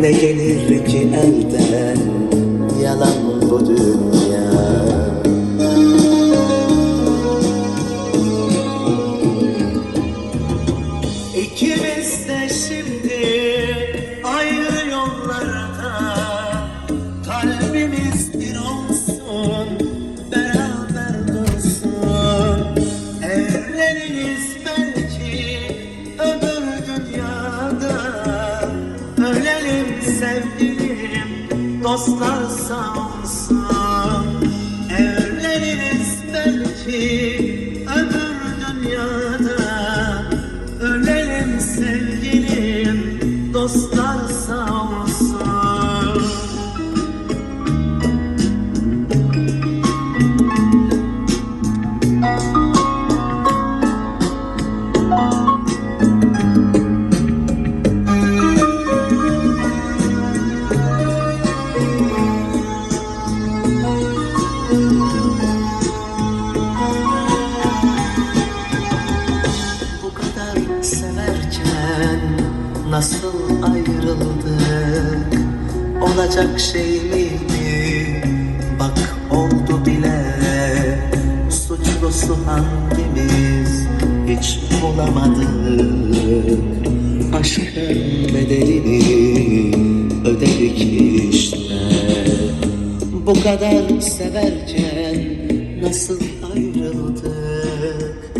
Ne gelir ki elden Yalan bu dünya? İkimiz de şimdi ayrı yollarda Kalbimiz bir olsun, sağ olsun Evleniriz belki öbür dünyada. Ölelim sevgilim, dostlar sağ olsun Bu severken nasıl ayrıldık? Olacak şey miydi? Bak oldu bile. Suçlusu hangimiz? Hiç bulamadık. Aşkın bedelini ödedik işte. Bu kadar severken nasıl ayrıldık?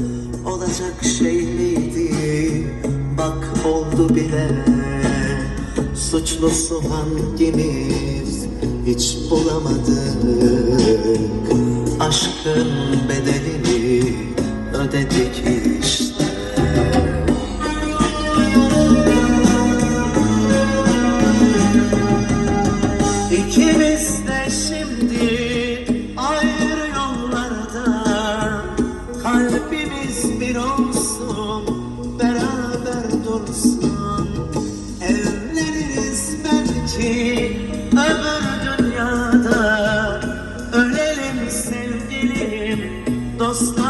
Olacak şey miydi oldu bile. Suçlusu hangimiz? Hiç bulamadık. Aşkın bedelini ödedik işte hasreti öbür dünyada ölelim sevgilim dostlar.